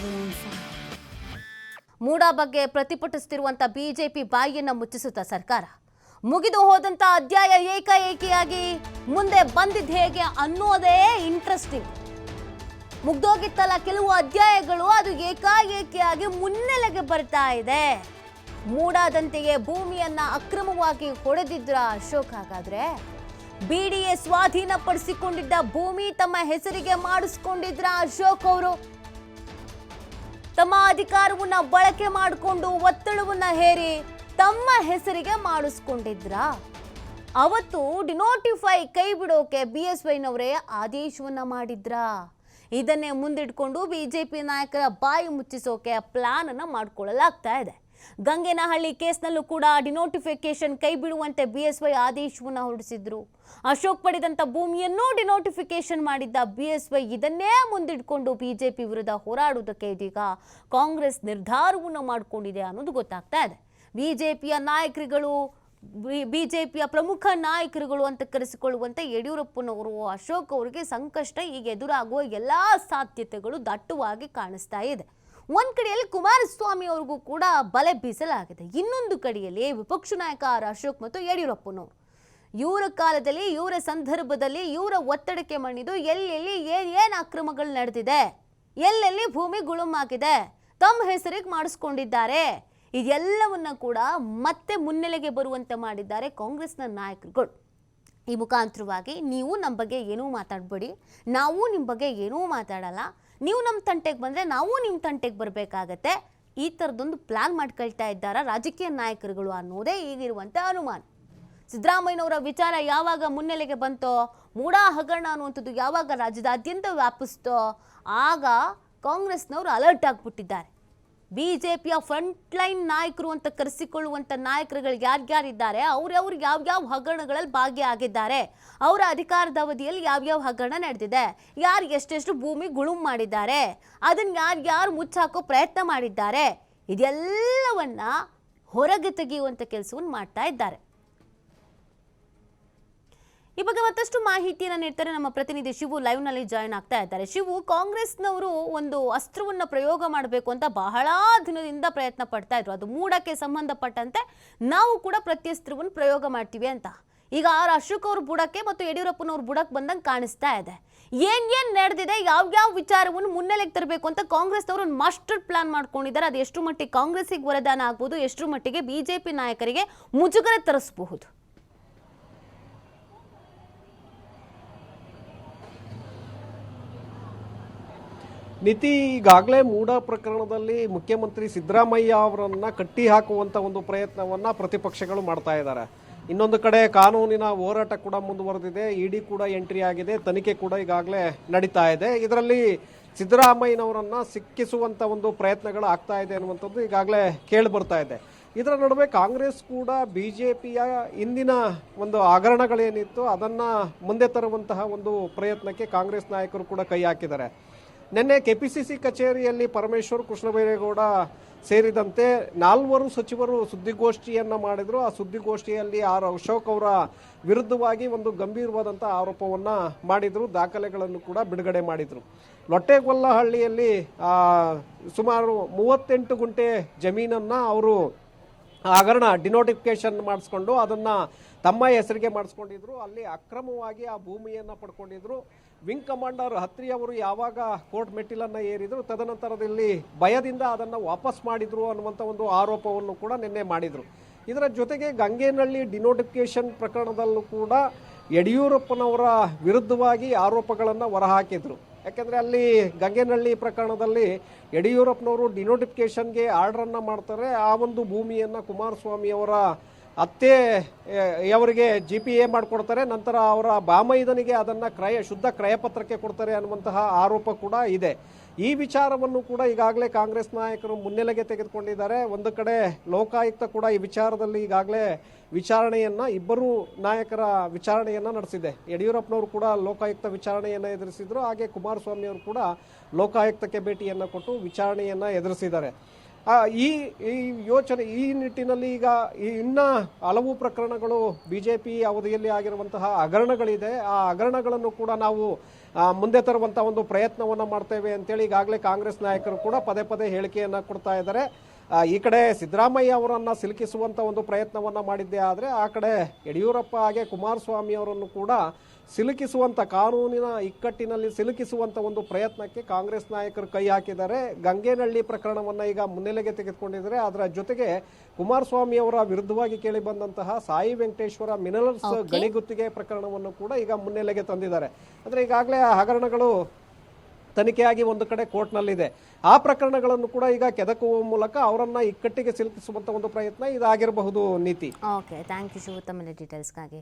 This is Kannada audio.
fine. ಮೂಡ ಬಗ್ಗೆ ಪ್ರತಿಭಟಿಸುತ್ತಿರುವಂತ ಬಿಜೆಪಿ ಬಾಯಿಯನ್ನು ಮುಚ್ಚಿಸುತ್ತ ಸರ್ಕಾರ. ಮುಗಿದು ಹೋದಂತ ಅಧ್ಯಾಯ ಏಕಾಏಕಿಯಾಗಿ ಮುಂದೆ ಬಂದಿದ್ದು ಹೇಗೆ ಅನ್ನೋದೇ ಇಂಟ್ರೆಸ್ಟಿಂಗ್ ಮುಗ್ದೋಗಿತ್ತಲ್ಲ ಕೆಲವು ಅಧ್ಯಾಯಗಳು, ಅದು ಏಕಾಏಕಿಯಾಗಿ ಮುನ್ನೆಲೆಗೆ ಬರ್ತಾ ಇದೆ. ಮೂಡಾದಂತೆಯೇ ಭೂಮಿಯನ್ನ ಅಕ್ರಮವಾಗಿ ಹೊಡೆದಿದ್ರ ಅಶೋಕ್ ಹಾಗಾದ್ರೆ? ಬಿಡಿಎ ಸ್ವಾಧೀನಪಡಿಸಿಕೊಂಡಿದ್ದ ಭೂಮಿ ತಮ್ಮ ಹೆಸರಿಗೆ ಮಾಡಿಸ್ಕೊಂಡಿದ್ರ ಅಶೋಕ್ ಅವರು? ತಮ್ಮ ಅಧಿಕಾರವನ್ನ ಬಳಕೆ ಮಾಡಿಕೊಂಡು ಒತ್ತಡವನ್ನ ಹೇರಿ ತಮ್ಮ ಹೆಸರಿಗೆ ಮಾಡಿಸ್ಕೊಂಡಿದ್ರ. ಅವತ್ತು ಡಿನೋಟಿಫೈ ಕೈ ಬಿಡೋಕೆ ಬಿ ಎಸ್ ವೈನವರೇ ಆದೇಶವನ್ನ ಮಾಡಿದ್ರ. ಇದನ್ನೇ ಮುಂದಿಟ್ಕೊಂಡು ಬಿಜೆಪಿ ನಾಯಕರ ಬಾಯಿ ಮುಚ್ಚಿಸೋಕೆ ಪ್ಲಾನ್ ಅನ್ನ ಮಾಡ್ಕೊಳ್ಳಲಾಗ್ತಾ ಇದೆ. ಗಂಗೇನಹಳ್ಳಿ ಕೇಸ್ನಲ್ಲೂ ಕೂಡ ಡಿನೋಟಿಫಿಕೇಶನ್ ಕೈ ಬಿಡುವಂತೆ ಬಿ ಎಸ್ ವೈ ಆದೇಶವನ್ನು ಹೊರಡಿಸಿದ್ರು. ಅಶೋಕ್ ಪಡೆದಂತ ಭೂಮಿಯನ್ನು ಡಿನೋಟಿಫಿಕೇಶನ್ ಮಾಡಿದ್ದ ಬಿ ಎಸ್ ವೈ ಇದನ್ನೇ ಮುಂದಿಟ್ಕೊಂಡು ಬಿಜೆಪಿ ವಿರುದ್ಧ ಹೋರಾಡುವುದಕ್ಕೆ ಇದೀಗ ಕಾಂಗ್ರೆಸ್ ನಿರ್ಧಾರವನ್ನು ಮಾಡಿಕೊಂಡಿದೆ ಅನ್ನೋದು ಗೊತ್ತಾಗ್ತಾ ಇದೆ. ಬಿಜೆಪಿಯ ನಾಯಕರುಗಳು ಬಿಜೆಪಿಯ ಪ್ರಮುಖ ನಾಯಕರುಗಳು ಅಂತ ಕರೆಸಿಕೊಳ್ಳುವಂತೆ ಯಡಿಯೂರಪ್ಪನವರು, ಅಶೋಕ್ ಅವರಿಗೆ ಸಂಕಷ್ಟ ಈಗ ಎದುರಾಗುವ ಎಲ್ಲಾ ಸಾಧ್ಯತೆಗಳು ದಟ್ಟವಾಗಿ ಕಾಣಿಸ್ತಾ ಇದೆ. ಒಂದ್ ಕಡೆಯಲ್ಲಿ ಕುಮಾರಸ್ವಾಮಿ ಅವ್ರಿಗೂ ಕೂಡ ಬಲೆ ಬೀಸಲಾಗಿದೆ. ಇನ್ನೊಂದು ಕಡೆಯಲ್ಲಿ ವಿಪಕ್ಷ ನಾಯಕ ಆರ್ ಅಶೋಕ್ ಮತ್ತು ಯಡಿಯೂರಪ್ಪನವರು ಇವರ ಕಾಲದಲ್ಲಿ, ಇವರ ಸಂದರ್ಭದಲ್ಲಿ, ಇವರ ಒತ್ತಡಕ್ಕೆ ಮಣಿದು ಎಲ್ಲೆಲ್ಲಿ ಏನ್ ಏನ್ ಅಕ್ರಮಗಳು ನಡೆದಿದೆ, ಎಲ್ಲೆಲ್ಲಿ ಭೂಮಿ ಗುಳುಮಾಗಿದೆ ತಮ್ಮ ಹೆಸರಿಗೆ ಮಾಡಿಸ್ಕೊಂಡಿದ್ದಾರೆ, ಇದೆಲ್ಲವನ್ನ ಕೂಡ ಮತ್ತೆ ಮುನ್ನೆಲೆಗೆ ಬರುವಂತೆ ಮಾಡಿದ್ದಾರೆ ಕಾಂಗ್ರೆಸ್ನ ನಾಯಕರುಗಳು. ಈ ಮುಖಾಂತರವಾಗಿ ನೀವು ನಮ್ಮ ಬಗ್ಗೆ ಏನೂ ಮಾತಾಡಬೇಡಿ. ನಾವು ನಿಮ್ಮ ಬಗ್ಗೆ ಏನೂ ಮಾತಾಡಲ್ಲ. ನೀವು ನಮ್ಮ ತಂಟೆಗೆ ಬಂದರೆ ನಾವು ನಿಮ್ಮ ತಂಟೆಗೆ ಬರಬೇಕಾಗತ್ತೆ. ಈ ಥರದೊಂದು ಪ್ಲಾನ್ ಮಾಡ್ಕೊಳ್ತಾ ಇದ್ದಾರಾ ರಾಜಕೀಯ ನಾಯಕರುಗಳು ಅನ್ನೋದೇ ಈಗಿರುವಂಥ ಅನುಮಾನ. ಸಿದ್ದರಾಮಯ್ಯನವರ ವಿಚಾರ ಯಾವಾಗ ಮುನ್ನೆಲೆಗೆ ಬಂತೋ, ಮೂಡಾ ಹಗರಣ ಅನ್ನುವಂಥದ್ದು ಯಾವಾಗ ರಾಜ್ಯದಾದ್ಯಂತ ವ್ಯಾಪಿಸ್ತೋ, ಆಗ ಕಾಂಗ್ರೆಸ್ನವರು ಅಲರ್ಟ್ ಆಗಿಬಿಟ್ಟಿದ್ದಾರೆ. ಬಿಜೆಪಿಯ ಫ್ರಂಟ್ ಲೈನ್ ನಾಯಕರು ಅಂತ ಕರೆಸಿಕೊಳ್ಳುವಂತ ನಾಯಕರುಗಳು ಯಾರ್ಯಾರಿದ್ದಾರೆ? ಅವ್ರವ್ರು ಯಾವ್ಯಾವ ಹಗರಣಗಳಲ್ಲಿ ಭಾಗಿಯಾಗಿದ್ದಾರೆ? ಅವರ ಅಧಿಕಾರದ ಅವಧಿಯಲ್ಲಿ ಯಾವ್ಯಾವ ಹಗರಣ ನಡೆದಿದೆ? ಯಾರು ಎಷ್ಟೆಷ್ಟು ಭೂಮಿ ಗುಳುಂ ಮಾಡಿದ್ದಾರೆ? ಅದನ್ನ ಯಾರ್ಯಾರು ಮುಚ್ಚಾಕೋ ಪ್ರಯತ್ನ ಮಾಡಿದ್ದಾರೆ? ಇದೆಲ್ಲವನ್ನ ಹೊರಗೆ ತೆಗೆಯುವಂತ ಕೆಲಸವನ್ನು ಮಾಡ್ತಾ ಇದ್ದಾರೆ. ಈ ಬಗ್ಗೆ ಮತ್ತಷ್ಟು ಮಾಹಿತಿಯನ್ನು ನೀಡ್ತಾರೆ ನಮ್ಮ ಪ್ರತಿನಿಧಿ ಶಿವು ಲೈವ್ನಲ್ಲಿ ಜಾಯಿನ್ ಆಗ್ತಾ ಇದ್ದಾರೆ. ಶಿವು, ಕಾಂಗ್ರೆಸ್ನವರು ಒಂದು ಅಸ್ತ್ರವನ್ನ ಪ್ರಯೋಗ ಮಾಡಬೇಕು ಅಂತ ಬಹಳ ದಿನದಿಂದ ಪ್ರಯತ್ನ ಪಡ್ತಾ ಇದ್ರು. ಅದು ಮೂಡಕ್ಕೆ ಸಂಬಂಧಪಟ್ಟಂತೆ ನಾವು ಕೂಡ ಪ್ರತ್ಯಸ್ತ್ರವನ್ನು ಪ್ರಯೋಗ ಮಾಡ್ತೀವಿ ಅಂತ. ಈಗ ಆರ್ ಅಶೋಕ್ ಅವ್ರ ಬುಡಕ್ಕೆ ಮತ್ತು ಯಡಿಯೂರಪ್ಪನವ್ರ ಬುಡಕ್ಕೆ ಬಂದಂಗೆ ಕಾಣಿಸ್ತಾ ಇದೆ. ಏನ್ ಏನ್ ನಡೆದಿದೆ ಯಾವ್ಯಾವ ವಿಚಾರವನ್ನು ಮುನ್ನೆಲೆಗೆ ತರಬೇಕು ಅಂತ ಕಾಂಗ್ರೆಸ್ನವರು ಒಂದು ಮಾಸ್ಟರ್ ಪ್ಲಾನ್ ಮಾಡ್ಕೊಂಡಿದ್ದಾರೆ. ಅದು ಎಷ್ಟು ಮಟ್ಟಿಗೆ ಕಾಂಗ್ರೆಸ್ಸಿಗೆ ವರದಾನ ಆಗ್ಬೋದು ಎಷ್ಟು ಮಟ್ಟಿಗೆ ಬಿಜೆಪಿ ನಾಯಕರಿಗೆ ಮುಜುಗರ ತರಿಸಬಹುದು. ನಿತಿ ಈಗಾಗಲೇ ಮೂಡ ಪ್ರಕರಣದಲ್ಲಿ ಮುಖ್ಯಮಂತ್ರಿ ಸಿದ್ದರಾಮಯ್ಯ ಅವರನ್ನ ಕಟ್ಟಿ ಹಾಕುವಂತ ಒಂದು ಪ್ರಯತ್ನವನ್ನ ಪ್ರತಿಪಕ್ಷಗಳು ಮಾಡ್ತಾ ಇದ್ದಾರೆ. ಇನ್ನೊಂದು ಕಡೆ ಕಾನೂನಿನ ಹೋರಾಟ ಕೂಡ ಮುಂದುವರೆದಿದೆ, ಇಡಿ ಕೂಡ ಎಂಟ್ರಿ ಆಗಿದೆ, ತನಿಖೆ ಕೂಡ ಈಗಾಗಲೇ ನಡೀತಾ ಇದೆ. ಇದರಲ್ಲಿ ಸಿದ್ದರಾಮಯ್ಯನವರನ್ನ ಸಿಕ್ಕಿಸುವಂತ ಒಂದು ಪ್ರಯತ್ನಗಳು ಆಗ್ತಾ ಇದೆ ಅನ್ನುವಂಥದ್ದು ಈಗಾಗಲೇ ಕೇಳಿ ಬರ್ತಾ ಇದೆ. ಇದರ ನಡುವೆ ಕಾಂಗ್ರೆಸ್ ಕೂಡ ಬಿ ಜೆ ಪಿಯ ಇಂದಿನ ಒಂದು ಹಗರಣಗಳೇನಿತ್ತು ಅದನ್ನು ಮುಂದೆ ತರುವಂತಹ ಒಂದು ಪ್ರಯತ್ನಕ್ಕೆ ಕಾಂಗ್ರೆಸ್ ನಾಯಕರು ಕೂಡ ಕೈ ಹಾಕಿದ್ದಾರೆ. ನಿನ್ನೆ ಕೆಪಿಸಿಸಿ ಕಚೇರಿಯಲ್ಲಿ ಪರಮೇಶ್ವರ್ ಕೃಷ್ಣಬೈರೇಗೌಡ ಸೇರಿದಂತೆ ನಾಲ್ವರು ಸಚಿವರು ಸುದ್ದಿಗೋಷ್ಠಿಯನ್ನು ಮಾಡಿದ್ರು. ಆ ಸುದ್ದಿಗೋಷ್ಠಿಯಲ್ಲಿ ಆರ್ ಅಶೋಕ್ ಅವರ ವಿರುದ್ಧವಾಗಿ ಒಂದು ಗಂಭೀರವಾದಂಥ ಆರೋಪವನ್ನ ಮಾಡಿದ್ರು. ದಾಖಲೆಗಳನ್ನು ಕೂಡ ಬಿಡುಗಡೆ ಮಾಡಿದ್ರು. ಲೊಟ್ಟೆಗೊಲ್ಲಹಳ್ಳಿಯಲ್ಲಿ ಸುಮಾರು ಮೂವತ್ತೆಂಟು ಗುಂಟೆ ಜಮೀನನ್ನ ಅವರು ಹಗರಣ ಡಿನೋಟಿಫಿಕೇಶನ್ ಮಾಡಿಸ್ಕೊಂಡು ಅದನ್ನು ತಮ್ಮ ಹೆಸರಿಗೆ ಮಾಡಿಸ್ಕೊಂಡಿದ್ರು. ಅಲ್ಲಿ ಅಕ್ರಮವಾಗಿ ಆ ಭೂಮಿಯನ್ನು ಪಡ್ಕೊಂಡಿದ್ರು. ವಿಂಗ್ ಕಮಾಂಡರ್ ಹತ್ರಿ ಅವರು ಯಾವಾಗ ಕೋರ್ಟ್ ಮೆಟ್ಟಿಲನ್ನು ಏರಿದ್ರು ತದನಂತರದಲ್ಲಿ ಭಯದಿಂದ ಅದನ್ನು ವಾಪಸ್ ಮಾಡಿದ್ರು ಅನ್ನುವಂಥ ಒಂದು ಆರೋಪವನ್ನು ಕೂಡ ನಿನ್ನೆ ಮಾಡಿದರು. ಇದರ ಜೊತೆಗೆ ಗಂಗೇನಹಳ್ಳಿ ಡಿನೋಟಿಫಿಕೇಶನ್ ಪ್ರಕರಣದಲ್ಲೂ ಕೂಡ ಯಡಿಯೂರಪ್ಪನವರ ವಿರುದ್ಧವಾಗಿ ಆರೋಪಗಳನ್ನು ಹೊರಹಾಕಿದ್ರು. ಯಾಕಂದ್ರೆ ಅಲ್ಲಿ ಗಂಗೆನಹಳ್ಳಿ ಪ್ರಕರಣದಲ್ಲಿ ಯಡಿಯೂರಪ್ಪನವರು ಡಿನೋಟಿಫಿಕೇಷನ್ಗೆ ಆರ್ಡ್ರನ್ನು ಮಾಡ್ತಾರೆ. ಆ ಒಂದು ಭೂಮಿಯನ್ನು ಕುಮಾರಸ್ವಾಮಿ ಅವರ ಅತ್ತೆ ಅವರಿಗೆ ಜಿ ಪಿ ಎ ಮಾಡಿಕೊಡ್ತಾರೆ. ನಂತರ ಅವರ ಬಾಮೈದನಿಗೆ ಅದನ್ನು ಕ್ರಯ, ಶುದ್ಧ ಕ್ರಯಪತ್ರಕ್ಕೆ ಕೊಡ್ತಾರೆ ಅನ್ನುವಂತಹ ಆರೋಪ ಕೂಡ ಇದೆ. ಈ ವಿಚಾರವನ್ನು ಕೂಡ ಈಗಾಗಲೇ ಕಾಂಗ್ರೆಸ್ ನಾಯಕರು ಮುನ್ನೆಲೆಗೆ ತೆಗೆದುಕೊಂಡಿದ್ದಾರೆ. ಒಂದು ಕಡೆ ಲೋಕಾಯುಕ್ತ ಕೂಡ ಈ ವಿಚಾರದಲ್ಲಿ ಈಗಾಗಲೇ ವಿಚಾರಣೆಯನ್ನ, ಇಬ್ಬರು ನಾಯಕರ ವಿಚಾರಣೆಯನ್ನ ನಡೆಸಿದೆ. ಯಡಿಯೂರಪ್ಪನವರು ಕೂಡ ಲೋಕಾಯುಕ್ತ ವಿಚಾರಣೆಯನ್ನ ಎದುರಿಸಿದ್ರು. ಹಾಗೆ ಕುಮಾರಸ್ವಾಮಿ ಅವರು ಕೂಡ ಲೋಕಾಯುಕ್ತಕ್ಕೆ ಭೇಟಿಯನ್ನ ಕೊಟ್ಟು ವಿಚಾರಣೆಯನ್ನ ಎದುರಿಸಿದ್ದಾರೆ. ಈ ಈ ಯೋಚನೆ, ಈ ನಿಟ್ಟಿನಲ್ಲಿ ಈಗ ಇನ್ನ ಹಲವು ಪ್ರಕರಣಗಳು ಬಿಜೆಪಿ ಅವಧಿಯಲ್ಲಿ ಆಗಿರುವಂತಹ ಹಗರಣಗಳಿದೆ. ಆ ಹಗರಣಗಳನ್ನು ಕೂಡ ನಾವು ಮುಂದೆ ತರುವಂತಹ ಒಂದು ಪ್ರಯತ್ನವನ್ನು ಮಾಡ್ತೇವೆ ಅಂತೇಳಿ ಈಗಾಗಲೇ ಕಾಂಗ್ರೆಸ್ ನಾಯಕರು ಕೂಡ ಪದೇ ಪದೇ ಹೇಳಿಕೆಯನ್ನ ಕೊಡ್ತಾ ಇದ್ದಾರೆ. ಈ ಕಡೆ ಸಿದ್ದರಾಮಯ್ಯ ಅವರನ್ನು ಸಿಲುಕಿಸುವಂಥ ಒಂದು ಪ್ರಯತ್ನವನ್ನು ಮಾಡಿದ್ದೆ ಆದರೆ ಆ ಕಡೆ ಯಡಿಯೂರಪ್ಪ ಹಾಗೆ ಕುಮಾರಸ್ವಾಮಿ ಅವರನ್ನು ಕೂಡ ಸಿಲುಕಿಸುವಂಥ ಕಾನೂನಿನ ಇಕ್ಕಟ್ಟಿನಲ್ಲಿ ಸಿಲುಕಿಸುವಂಥ ಒಂದು ಪ್ರಯತ್ನಕ್ಕೆ ಕಾಂಗ್ರೆಸ್ ನಾಯಕರು ಕೈ ಹಾಕಿದ್ದಾರೆ. ಗಂಗೇನಹಳ್ಳಿ ಪ್ರಕರಣವನ್ನು ಈಗ ಮುನ್ನೆಲೆಗೆ ತೆಗೆದುಕೊಂಡಿದ್ದಾರೆ. ಅದರ ಜೊತೆಗೆ ಕುಮಾರಸ್ವಾಮಿ ಅವರ ವಿರುದ್ಧವಾಗಿ ಕೇಳಿ ಬಂದಂತಹ ಸಾಯಿ ವೆಂಕಟೇಶ್ವರ ಮಿನರಲ್ಸ್ ಗಣಿಗುತ್ತಿಗೆ ಪ್ರಕರಣವನ್ನು ಕೂಡ ಈಗ ಮುನ್ನೆಲೆಗೆ ತಂದಿದ್ದಾರೆ. ಅಂದರೆ ಈಗಾಗಲೇ ಆ ಹಗರಣಗಳು ತನಿಖೆಯಾಗಿ ಒಂದು ಕಡೆ ಕೋರ್ಟ್ನಲ್ಲಿದೆ. ಆ ಪ್ರಕರಣಗಳನ್ನು ಕೂಡ ಈಗ ಕೆದಕುವ ಮೂಲಕ ಅವರನ್ನ ಇಕ್ಕಟ್ಟಿಗೆ ಸಿಲುಕಿಸುವಂತ ಒಂದು ಪ್ರಯತ್ನ ಇದಾಗಿರಬಹುದು, ನೀತಿ. ಓಕೆ ಥ್ಯಾಂಕ್ ಯು ಸೊ ತಮ್ಮ ಡೀಟೇಲ್ಸ್ಗಾಗಿ